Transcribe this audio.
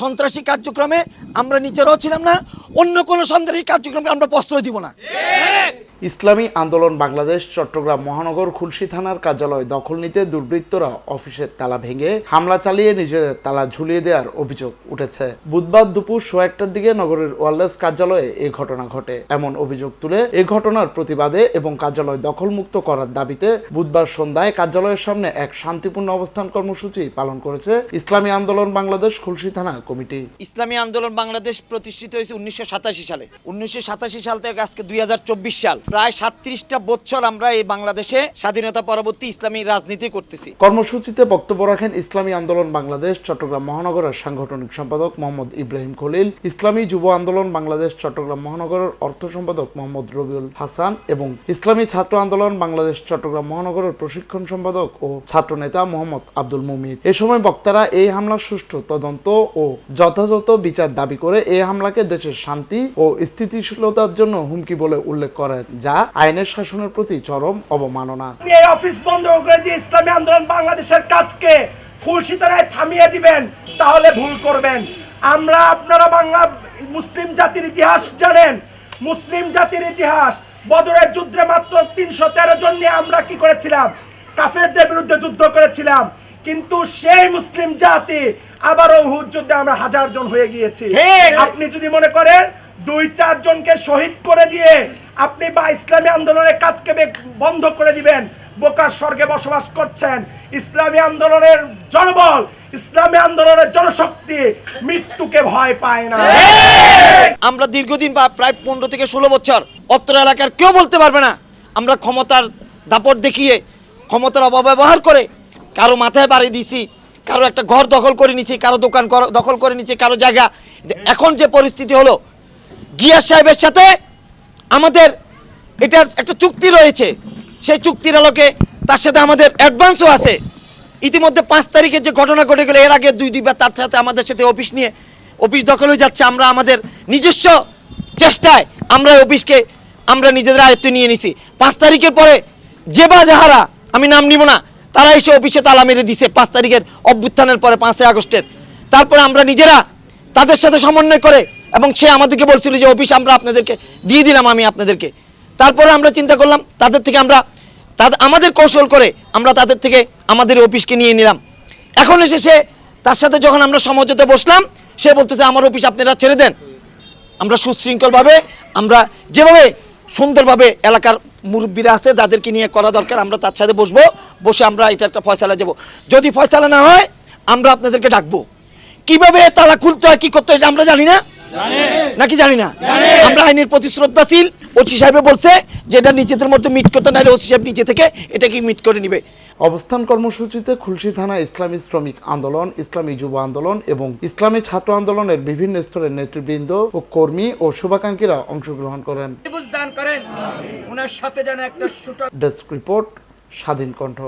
সন্ত্রাসী কার্যক্রমে আমরা নিজেরাও ছিলাম না অন্য কোনো সন্ত্রাসী কার্যক্রমে আমরা প্রশ্রয় দিব না। ইসলামী আন্দোলন বাংলাদেশ, চট্টগ্রাম মহানগর, খুলশি থানার কার্যালয় দখল নিতে দুর্বৃত্তরা অফিসের তালা ভেঙে হামলা চালিয়ে নিজেদের তালা ঝুলিয়ে দেওয়ার অভিযোগ উঠেছে। বুধবার দুপুর শো একটার দিকে নগরের ওয়ারলেস কার্যালয়ে এ ঘটনা ঘটে। এমন অভিযোগ তুলে এ ঘটনার প্রতিবাদে এবং কার্যালয় দখলমুক্ত করার দাবিতে বুধবার সন্ধ্যায় কার্যালয়ের সামনে এক শান্তিপূর্ণ অবস্থান কর্মসূচি পালন করেছে ইসলামী আন্দোলন বাংলাদেশ, খুলশি থানা কমিটি। ইসলামী আন্দোলন বাংলাদেশ প্রতিষ্ঠিত হয়েছে উনিশশো সাতাশি সালে। উনিশশো সাতাশি সাল থেকে আজকে দুই হাজার চব্বিশ সাল। প্রায় সাতত্রিশটা বছর আমরা এই বাংলাদেশে স্বাধীনতা পরবর্তী ইসলামী রাজনীতি করতেছি। কর্মসূচিতে বক্তব্য রাখেন ইসলামী আন্দোলন বাংলাদেশ, চট্টগ্রাম মহানগরের সাংগঠনিক সম্পাদক মোহাম্মদ ইব্রাহিম খলিল, ইসলামী যুব আন্দোলন বাংলাদেশ, চট্টগ্রাম মহানগরের অর্থ সম্পাদক মোহাম্মদ রবিউল হাসান এবং ইসলামী ছাত্র আন্দোলন বাংলাদেশ, চট্টগ্রাম মহানগরের প্রশিক্ষণ সম্পাদক ও ছাত্র নেতা মোহাম্মদ আব্দুল মুমির এ সময় বক্তারা এই হামলার সুষ্ঠু তদন্ত ও যথাযথ বিচার দাবি করে এই হামলাকে দেশের শান্তি ও স্থিতিশীলতার জন্য হুমকি বলে উল্লেখ করেন। যা আইনের শাসনের প্রতি চরম অবমাননা। এই অফিস বন্ধ করে দিয়ে ইসলামী আন্দোলন বাংলাদেশের কাজকে ফুলসিতারায় থামিয়ে দিবেন তাহলে ভুল করবেন। আমরা আপনারা বাংলা মুসলিম জাতির ইতিহাস জানেন। মুসলিম জাতির ইতিহাস বদরের যুদ্ধে মাত্র তিনশো তেরো জন নিয়ে আমরা কি করেছিলাম? কাফেরদের বিরুদ্ধে যুদ্ধ করেছিলাম। কিন্তু সেই মুসলিম জাতি আবারও হুদ যুদ্ধে আমরা হাজার জন হয়ে গিয়েছি। আপনি যদি মনে করেন দুই চার জনকে শহীদ করে দিয়ে আপনি বা ইসলামী আন্দোলনের কাজকে বন্ধ করে দিবেন। বোকার স্বর্গে বসবাস করছেন। ইসলামী আন্দোলনের জনবল, ইসলামী আন্দোলনের জনশক্তি মৃত্যুকে ভয় পায় না। আমরা দীর্ঘদিন বা প্রায় পনেরো থেকে ষোলো বছর অত্র এলাকার কেউ বলতে পারবে না। আমরা ক্ষমতার দাপট দেখিয়ে ক্ষমতার অপব্যবহার করে কারও মাথায় বাড়ি দিছি, কারও একটা ঘর দখল করে নিছি, কারও দোকান দখল করে নিছি, কারও জায়গা। এখন যে পরিস্থিতি হলো গিয়াস সাহেবের সাথে আমাদের এটার একটা চুক্তি রয়েছে। সেই চুক্তির আলোকে তার সাথে আমাদের অ্যাডভান্সও আছে। ইতিমধ্যে পাঁচ তারিখে যে ঘটনা ঘটে গেল, এর আগে দুই দুইবার তার সাথে আমাদের সাথে অফিস নিয়ে অফিস দখল হয়ে যাচ্ছে। আমরা আমাদের নিজস্ব চেষ্টায় আমরা অফিসকে আমরা নিজেদের আয়ত্তে নিয়ে নিছি। পাঁচ তারিখের পরে যে বা যাহারা, আমি নাম নিব না, তারা এসে অফিসে তালা মেরে দিছে পাঁচ তারিখের অভ্যুত্থানের পরে, পাঁচই আগস্টের। তারপরে আমরা নিজেরা তাদের সাথে সমন্বয় করে এবং সে আমাদেরকে বলছিল যে, অফিস আমরা আপনাদেরকে দিয়ে দিলাম, আমি আপনাদেরকে। তারপরে আমরা চিন্তা করলাম, তাদের থেকে আমরা তাদের আমাদের কৌশল করে আমরা তাদের থেকে আমাদের অফিসকে নিয়ে নিলাম। এখন এসে সে, তার সাথে যখন আমরা সমঝোতে বসলাম, সে বলতেছে, আমার অফিস আপনারা ছেড়ে দেন। আমরা সুশৃঙ্খলভাবে, আমরা যেভাবে সুন্দরভাবে এলাকার মুরব্বীরা আছে যাদেরকে নিয়ে করা দরকার, আমরা তার সাথে বসবো, বসে আমরা এটা একটা ফয়সালা যাব যদি ফয়সালা না হয়, আমরা আপনাদেরকে ডাকবো। কীভাবে তালা খুলতে হয়, কী করতে হয়, এটা আমরা জানি না। নাকি জানি না? আমরা আইনের প্রতি শ্রদ্ধাশীল ওসি সাহেবে বলছে যে এটা নিজেদের মধ্যে মিট করতে নাহলে ওসি সাহেব নিজে থেকে এটাকে মিট করে নিবে। অবস্থান কর্মসূচিতে খুলশি থানা ইসলামী শ্রমিক আন্দোলন ইসলামী যুব আন্দোলন এবং ইসলামী ছাত্র আন্দোলনের বিভিন্ন স্তরের নেতৃবৃন্দ ও কর্মী ও শুভাকাঙ্ক্ষীরা অংশগ্রহণ করেন। দান করেন। ওনার সাথে যেন একটা ডেস্ক রিপোর্ট স্বাধীন কণ্ঠ।